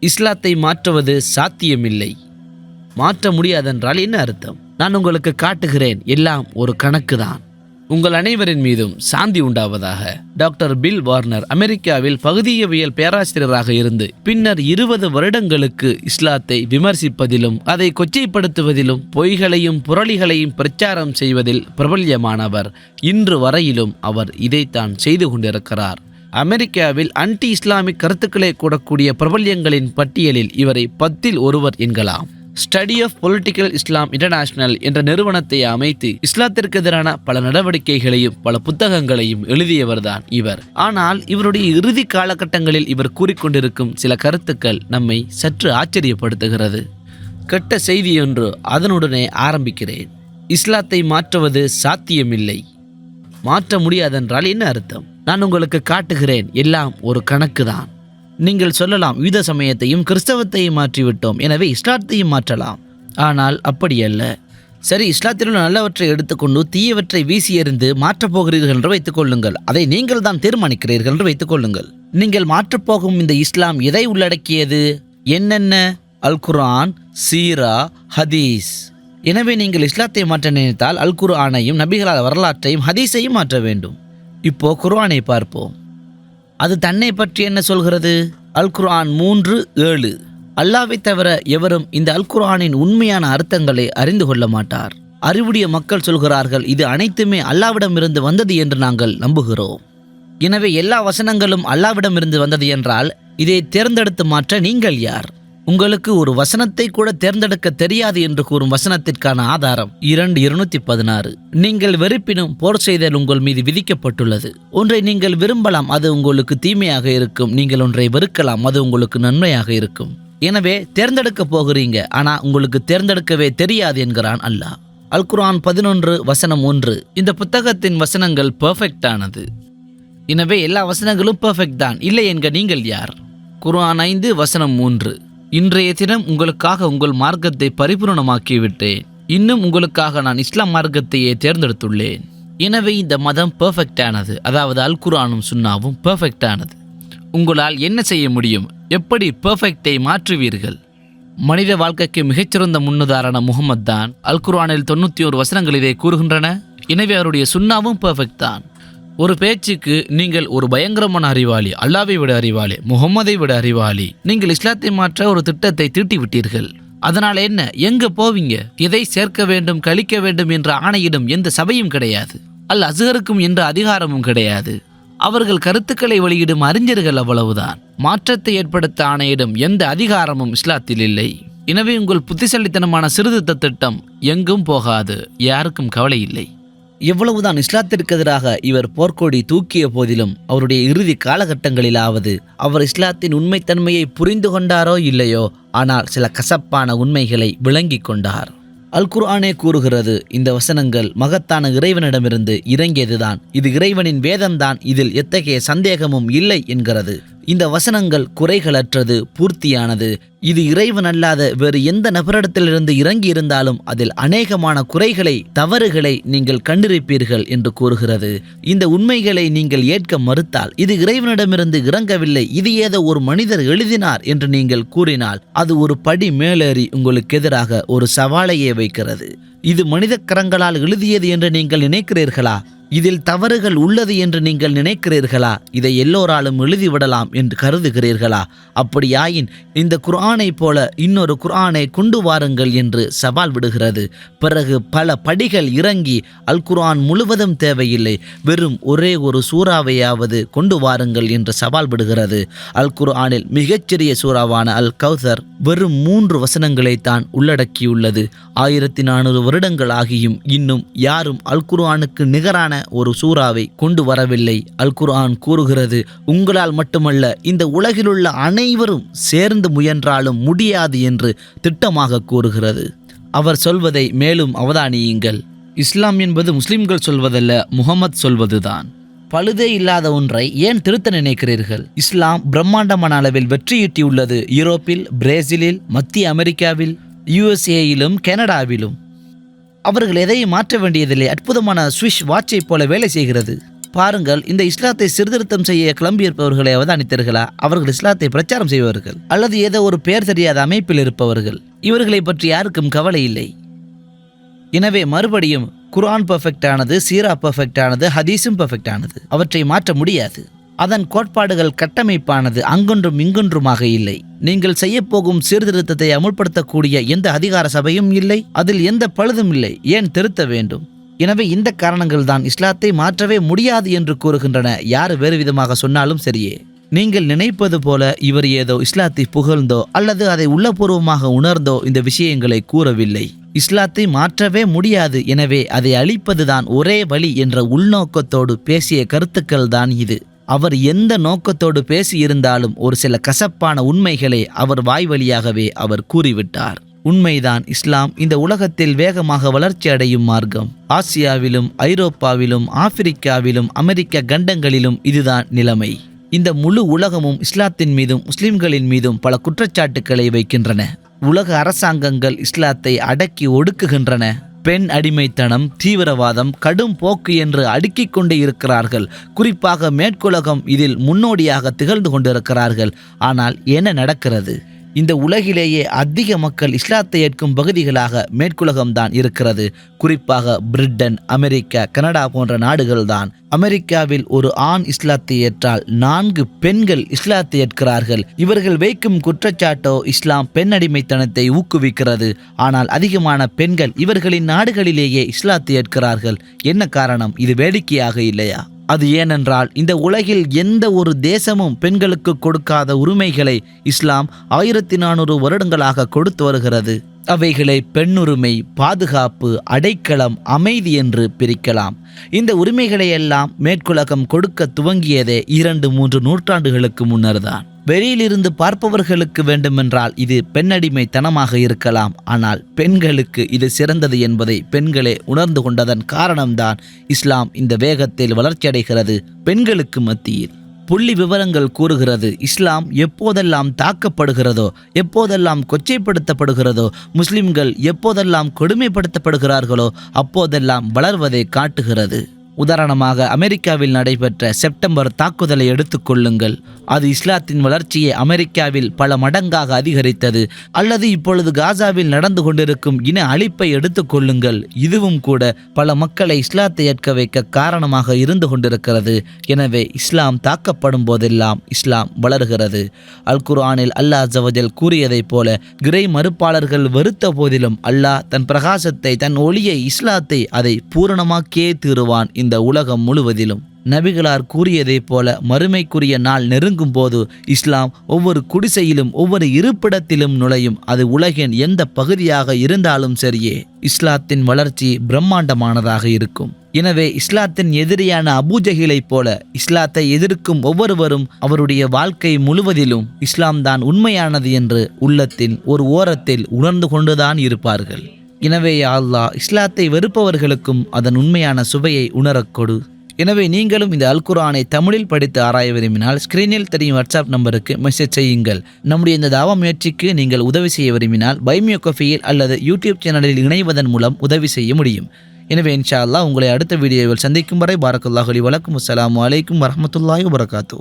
இஸ்லாத்தை மாற்றுவது சாத்தியமில்லை. மாற்ற முடியாதென்றால் என்ன அர்த்தம்? நான் உங்களுக்கு காட்டுகிறேன் எல்லாம் ஒரு கணக்கு தான் உங்கள் அனைவரின் மீதும் சாந்தி உண்டாவதாக. டாக்டர் பில் வார்னர் அமெரிக்காவில் பகுதியவியல் பேராசிரியராக இருந்து பின்னர் இருபது வருடங்களுக்கு இஸ்லாத்தை விமர்சிப்பதிலும் அதை கொச்சைப்படுத்துவதிலும் பொய்களையும் புரளிகளையும் பிரச்சாரம் செய்வதில் பிரபல்யமானவர். இன்று வரையிலும் அவர் இதைத்தான் செய்து கொண்டிருக்கிறார். அமெரிக்காவில் அன்டி இஸ்லாமிக் கருத்துக்களை கூடக்கூடிய பிரபல்யங்களின் பட்டியலில் இவரை பத்தில் ஒருவர் என்கலாம். Study of political Islam international என்ற நிறுவனத்தை அமைத்து இஸ்லாத்திற்கு எதிரான பல நடவடிக்கைகளையும் பல புத்தகங்களையும் எழுதியவர்தான் இவர். ஆனால் இவருடைய இறுதி காலகட்டங்களில் இவர் கூறிக்கொண்டிருக்கும் சில கருத்துக்கள் நம்மை சற்று ஆச்சரியப்படுத்துகிறது. கெட்ட செய்தியொன்று அதனுடனே ஆரம்பிக்கிறேன். இஸ்லாத்தை மாற்றுவது சாத்தியமில்லை. மாற்ற முடியாதென்றால் என்ன அர்த்தம்? நான் உங்களுக்கு காட்டுகிறேன். எல்லாம் ஒரு கணக்கு தான் நீங்கள் சொல்லலாம் யூத சமயத்தையும் கிறிஸ்தவத்தையும் மாற்றிவிட்டோம். எனவே இஸ்லாத்தையும் மாற்றலாம். ஆனால் அப்படியல்ல சரி இஸ்லாத்திலும் நல்லவற்றை எடுத்துக்கொண்டு தீயவற்றை வீசி எறிந்து மாற்றப் போகிறீர்கள் என்று வைத்துக்கொள்ளுங்கள் அதை நீங்கள் தான் தீர்மானிக்கிறீர்கள் என்று வைத்துக்கொள்ளுங்கள் நீங்கள் மாற்றப்போகும் இந்த இஸ்லாம் எதை உள்ளடக்கியது? என்னென்ன? அல் குரான் சீரா ஹதீஸ். எனவே நீங்கள் இஸ்லாத்தை மாற்ற நினைத்தால் அல் குர்ஆனையும் நபிகளால் வரலாற்றையும் ஹதீஸையும் மாற்ற வேண்டும். இப்போ குர்ஆனை பார்ப்போம். அது தன்னை பற்றி என்ன சொல்கிறது? அல் குர்ஆன் மூன்று ஏழு. அல்லாவை தவிர எவரும் இந்த அல் குர்ஆனின் உண்மையான அர்த்தங்களை அறிந்து கொள்ள மாட்டார். அறிவுடைய மக்கள் சொல்கிறார்கள் இது அனைத்துமே அல்லாவிடமிருந்து வந்தது என்று நாங்கள் நம்புகிறோம். எனவே எல்லா வசனங்களும் அல்லாவிடமிருந்து வந்தது என்றால் இதை தேர்ந்தெடுத்து மாற்ற நீங்கள் யார்? உங்களுக்கு ஒரு வசனத்தை கூட தேர்ந்தெடுக்க தெரியாது என்று கூறும் வசனத்திற்கான ஆதாரம் இரண்டு இருநூத்தி பதினாறு. நீங்கள் வெறுப்பினும் போர் செய்தல் உங்கள் மீது விதிக்கப்பட்டுள்ளது. ஒன்றை நீங்கள் விரும்பலாம் அது உங்களுக்கு தீமையாக இருக்கும். நீங்கள் ஒன்றை வெறுக்கலாம் அது உங்களுக்கு நன்மையாக இருக்கும். எனவே தேர்ந்தெடுக்க போகிறீங்க ஆனா உங்களுக்கு தேர்ந்தெடுக்கவே தெரியாது என்கிறான் அல்லாஹ். அல்குரான் பதினொன்று வசனம் ஒன்று. இந்த புத்தகத்தின் வசனங்கள் பெர்ஃபெக்டானது எனவே எல்லா வசனங்களும் பெர்ஃபெக்ட் தான். இல்லை என்க நீங்கள் யார்? குர்ஆன் ஐந்து வசனம் மூன்று. இன்றைய தினம் உங்களுக்காக உங்கள் மார்க்கத்தை பரிபூரணமாக்கிவிட்டேன். இன்னும் உங்களுக்காக நான் இஸ்லாம் மார்க்கத்தையே தேர்ந்தெடுத்துள்ளேன். எனவே இந்த மதம் பெர்ஃபெக்டானது அதாவது அல் குரானும் சுன்னாவும் பெர்ஃபெக்டானது உங்களால் என்ன செய்ய முடியும்? எப்படி பெர்ஃபெக்டை மாற்றுவீர்கள்? மனித வாழ்க்கைக்கு மிகச்சிறந்த முன்னுதாரண முகமது தான் அல் குரானில் தொண்ணூற்றி ஒரு வசனங்கள் இதை கூறுகின்றன. எனவே அவருடைய சுண்ணாவும் பெர்ஃபெக்ட் தான். ஒரு பேச்சுக்கு நீங்கள் ஒரு பயங்கரமான அறிவாளி அல்லாவை விட அறிவாளி முகம்மதை விட அறிவாளி. நீங்கள் இஸ்லாத்தை மாற்ற ஒரு திட்டத்தை தீட்டி விட்டீர்கள் அதனால் என்ன? எங்க போவீங்க? எதை சேர்க்க வேண்டும் கழிக்க வேண்டும் என்ற ஆணையிடும் எந்த சபையும் கிடையாது. அல் அசுகருக்கும் என்ற அதிகாரமும் கிடையாது. அவர்கள் கருத்துக்களை வெளியிடும் அறிஞர்கள் அவ்வளவுதான். மாற்றத்தை ஏற்படுத்த ஆணையிடும் எந்த அதிகாரமும் இஸ்லாத்தில் இல்லை. எனவே உங்கள் புத்திசாலித்தனமான சிறுதிருத்த திட்டம் எங்கும் போகாது யாருக்கும் கவலை இல்லை. எவ்வளவுதான் இஸ்லாத்திற்கு எதிராக இவர் போர்க்கொடி தூக்கிய போதிலும் அவருடைய இறுதி காலகட்டங்களிலாவது அவர் இஸ்லாத்தின் உண்மைத்தன்மையை புரிந்து கொண்டாரோ இல்லையோ ஆனால் சில கசப்பான உண்மைகளை விளங்கிக் கொண்டார். அல் குர்ஆனே கூறுகிறது இந்த வசனங்கள் மகத்தான இறைவனிடமிருந்து இறங்கியதுதான். இது இறைவனின் வேதம்தான் இதில் எத்தகைய சந்தேகமும் இல்லை என்கிறது. இந்த வசனங்கள் குறைகளற்றது பூர்த்தியானது. இது இறைவன் அல்லாத வேறு எந்த நபரிடத்திலிருந்து இறங்கி இருந்தாலும் அதில் அநேகமான குறைகளை தவறுகளை நீங்கள் கண்டிருப்பீர்கள் என்று கூறுகிறது. இந்த உண்மைகளை நீங்கள் ஏற்க மறுத்தால் இது இறைவனிடமிருந்து இறங்கவில்லை இது ஏதோ ஒரு மனிதர் எழுதினார் என்று நீங்கள் கூறினால் அது ஒரு படி மேலேறி உங்களுக்கு எதிராக ஒரு சவாலையே வைக்கிறது. இது மனித கரங்களால் எழுதியது என்று நீங்கள் நினைக்கிறீர்களா? இதில் தவறுகள் உள்ளது என்று நீங்கள் நினைக்கிறீர்களா? இதை எல்லோராலும் எழுதிவிடலாம் என்று கருதுகிறீர்களா? அப்படியாயின் இந்த குர்ஆனை போல இன்னொரு குர்ஆனை கொண்டு வாருங்கள் என்று சவால் விடுகிறது. பிறகு பல படிகள் இறங்கி அல் குர்ஆன் முழுவதும் தேவையில்லை. வெறும் ஒரே ஒரு சூறாவையாவது கொண்டு வாருங்கள் என்று சவால் விடுகிறது. அல் குர்ஆனில் மிகச்சிறிய சூறாவான அல் கௌசர் வெறும் மூன்று வசனங்களை தான் உள்ளடக்கியுள்ளது. ஆயிரத்தி நானூறு வருடங்கள் ஆகியும் இன்னும் யாரும் அல் குர்ஆனுக்கு நிகரான ஒரு சூறாவை கொண்டு வரவில்லை. அல் குர்ஆன் கூறுகிறது உங்களால் மட்டுமல்ல இந்த உலகிலுள்ள அனைவரும் சேர்ந்து முயன்றாலும் முடியாது என்று திட்டமாக கூறுகிறது. அவர் சொல்வதை மேலும் அவதானியுங்கள். இஸ்லாம் என்பது முஸ்லிம்கள் சொல்வதல்ல முகமது சொல்வதுதான். பழுதே இல்லாத ஒன்றை ஏன் திருத்த நினைக்கிறீர்கள்? இஸ்லாம் பிரம்மாண்டமான அளவில் வெற்றியீட்டியுள்ளது. யூரோப்பில் பிரேசிலில் மத்திய அமெரிக்காவில் யுஎஸ்ஏயிலும் கனடாவிலும். அவர்கள் எதையும் மாற்ற வேண்டியதில்லை. அற்புதமான சுவிஷ் வாட்சை போல வேலை செய்கிறது. பாருங்கள் இந்த இஸ்லாத்தை சீர்திருத்தம் செய்ய கிளம்பியிருப்பவர்களை அவதானித்தீர்களா? அவர்கள் இஸ்லாத்தை பிரச்சாரம் செய்வார்கள் அல்லது ஏதோ ஒரு பெயர் தெரியாத அமைப்பில் இருப்பவர்கள். இவர்களை பற்றி யாருக்கும் கவலை இல்லை. எனவே மறுபடியும் குர்ஆன் பர்ஃபெக்டானது சீரா பர்ஃபெக்டானது ஹதீஸும் பர்ஃபெக்டானது அவற்றை மாற்ற முடியாது. அதன் கோட்பாடுகள் கட்டமைப்பானது அங்கொன்றும் இங்கொன்றுமாக இல்லை. நீங்கள் செய்யப்போகும் சீர்திருத்தத்தை அமுல்படுத்தக்கூடிய எந்த அதிகார சபையும் இல்லை அதில் எந்த பழுதும் இல்லை. ஏன் திருத்த வேண்டும்? எனவே இந்த காரணங்கள் தான் இஸ்லாத்தை மாற்றவே முடியாது என்று கூறுகின்றன. யார் வேறு விதமாக சொன்னாலும் சரியே. நீங்கள் நினைப்பது போல இவர் ஏதோ இஸ்லாத்தை புகழ்ந்தோ அல்லது அதை உள்ளபூர்வமாக உணர்ந்தோ இந்த விஷயங்களை கூறவில்லை. இஸ்லாத்தை மாற்றவே முடியாது. எனவே அதை அழிப்பதுதான் ஒரே வழி என்ற உள்நோக்கத்தோடு பேசிய கருத்துக்கள் தான் இது. அவர் எந்த நோக்கத்தோடு பேசியிருந்தாலும் ஒரு சில கசப்பான உண்மைகளை அவர் வாய் வழியாகவே அவர் கூறிவிட்டார். உண்மைதான் இஸ்லாம் இந்த உலகத்தில் வேகமாக வளர்ச்சி அடையும் மார்க்கம். ஆசியாவிலும் ஐரோப்பாவிலும் ஆப்பிரிக்காவிலும் அமெரிக்க கண்டங்களிலும் இதுதான் நிலைமை. இந்த முழு உலகமும் இஸ்லாத்தின் மீதும் முஸ்லிம்களின் மீதும் பல குற்றச்சாட்டுக்களை வைக்கின்றன. உலக அரசாங்கங்கள் இஸ்லாத்தை அடக்கி ஒடுக்குகின்றன. பெண் அடிமைத்தனம் தீவிரவாதம் கடும் போக்கு என்று அடுக்கிக் கொண்டே இருக்கிறார்கள். குறிப்பாக மேற்குலகம் இதில் முன்னோடியாக திகழ்ந்து கொண்டிருக்கிறார்கள். ஆனால் என்ன நடக்கிறது? இந்த உலகிலேயே அதிக மக்கள் இஸ்லாத்தை ஏற்கும் பகுதிகளாக மேற்குலகம்தான் இருக்கிறது. குறிப்பாக பிரிட்டன் அமெரிக்கா கனடா போன்ற நாடுகள்தான். அமெரிக்காவில் ஒரு ஆண் இஸ்லாத்தை ஏற்றால் நான்கு பெண்கள் இஸ்லாத்தை ஏற்கிறார்கள். இவர்கள் வைக்கும் குற்றச்சாட்டோ இஸ்லாம் பெண் அடிமைத்தனத்தை ஊக்குவிக்கிறது. ஆனால் அதிகமான பெண்கள் இவர்களின் நாடுகளிலேயே இஸ்லாத்தை ஏற்கிறார்கள். என்ன காரணம்? இது வேடிக்கையாக இல்லையா? அது ஏனென்றால் இந்த உலகில் எந்த ஒரு தேசமும் பெண்களுக்கு கொடுக்காத உரிமைகளை இஸ்லாம் ஆயிரத்தி நானூறு வருடங்களாக கொடுத்து வருகிறது. அவைகளை பெண்ணுரிமை பாதுகாப்பு அடைக்கலம் அமைதி என்று பிரிக்கலாம். இந்த உரிமைகளை எல்லாம் மேற்குலகம் கொடுக்க துவங்கியதே இரண்டு மூன்று நூற்றாண்டுகளுக்கு முன்னர்தான். வெளியிலிருந்து பார்ப்பவர்களுக்கு வேண்டுமென்றால் இது பெண்ணடிமைத்தனமாக இருக்கலாம். ஆனால் பெண்களுக்கு இது சிறந்தது என்பதை பெண்களே உணர்ந்து கொண்டதன் காரணம்தான் இஸ்லாம் இந்த வேகத்தில் வளர்ச்சியடைகிறது பெண்களுக்கு மத்தியில் புள்ளி விவரங்கள் கூறுகிறது இஸ்லாம் எப்போதெல்லாம் தாக்கப்படுகிறதோ எப்போதெல்லாம் கொச்சைப்படுத்தப்படுகிறதோ முஸ்லிம்கள் எப்போதெல்லாம் கொடுமைப்படுத்தப்படுகிறார்களோ அப்போதெல்லாம் வளர்வதை காட்டுகிறது. உதாரணமாக அமெரிக்காவில் நடைபெற்ற செப்டம்பர் தாக்குதலை எடுத்துக்கொள்ளுங்கள் அது இஸ்லாத்தின் வளர்ச்சியை அமெரிக்காவில் பல மடங்காக அதிகரித்தது அல்லது இப்பொழுது காசாவில் நடந்து கொண்டிருக்கும் இன அழிப்பை எடுத்துக்கொள்ளுங்கள் இதுவும் கூட பல மக்களை இஸ்லாத்தை ஏற்க வைக்க காரணமாக இருந்து கொண்டிருக்கிறது. எனவே இஸ்லாம் தாக்கப்படும் போதெல்லாம் இஸ்லாம் வளர்கிறது. அல் குர்ஆனில் அல்லாஹ் ஜவஜல் கூறியதைப் போல கிரை மறுப்பாளர்கள் வெறுத்த போதிலும் அல்லாஹ் தன் பிரகாசத்தை தன் ஒளியை இஸ்லாத்தை அதை பூரணமாக்கியே தீருவான். இந்த உலகம் முழுவதிலும். நபிகளார் கூறியதைப் போல மறுமைக்குரிய நாள் நெருங்கும் போது இஸ்லாம் ஒவ்வொரு குடிசையிலும் ஒவ்வொரு இருப்பிடத்திலும் நுழையும். அது உலகின் எந்த பகுதியாக இருந்தாலும் சரியே. இஸ்லாத்தின் வளர்ச்சி பிரம்மாண்டமானதாக இருக்கும். எனவே இஸ்லாத்தின் எதிரியான அபூஜகிலைப் போல இஸ்லாத்தை எதிர்க்கும் ஒவ்வொருவரும் அவருடைய வாழ்க்கை முழுவதிலும் இஸ்லாம் தான் உண்மையானது என்று உள்ளத்தின் ஒரு ஓரத்தில் உணர்ந்து கொண்டுதான் இருப்பார்கள். எனவே யா அல்லாஹ் இஸ்லாத்தை வெறுப்பவர்களுக்கும் அதன் உண்மையான சுவையை உணரக் கொடு. எனவே நீங்களும் இந்த அல் குரானை தமிழில் படித்து ஆராய விரும்பினால் ஸ்கிரீனில் தெரியும் வாட்ஸ்அப் நம்பருக்கு மெசேஜ் செய்யுங்கள். நம்முடைய இந்த தாவா முயற்சிக்கு நீங்கள் உதவி செய்ய விரும்பினால் பைமியோ கஃபியில் அல்லது யூடியூப் சேனலில் இணைவதன் மூலம் உதவி செய்ய முடியும். எனவே இன்ஷா அல்லாஹ் உங்களை அடுத்த வீடியோவில் சந்திக்கும் வரை பாரக்குல்லாஹலி வழக்கம் அஸ்லாம் அலைக்கும் வரஹ்மத்துல்லாஹி வபரகாத்து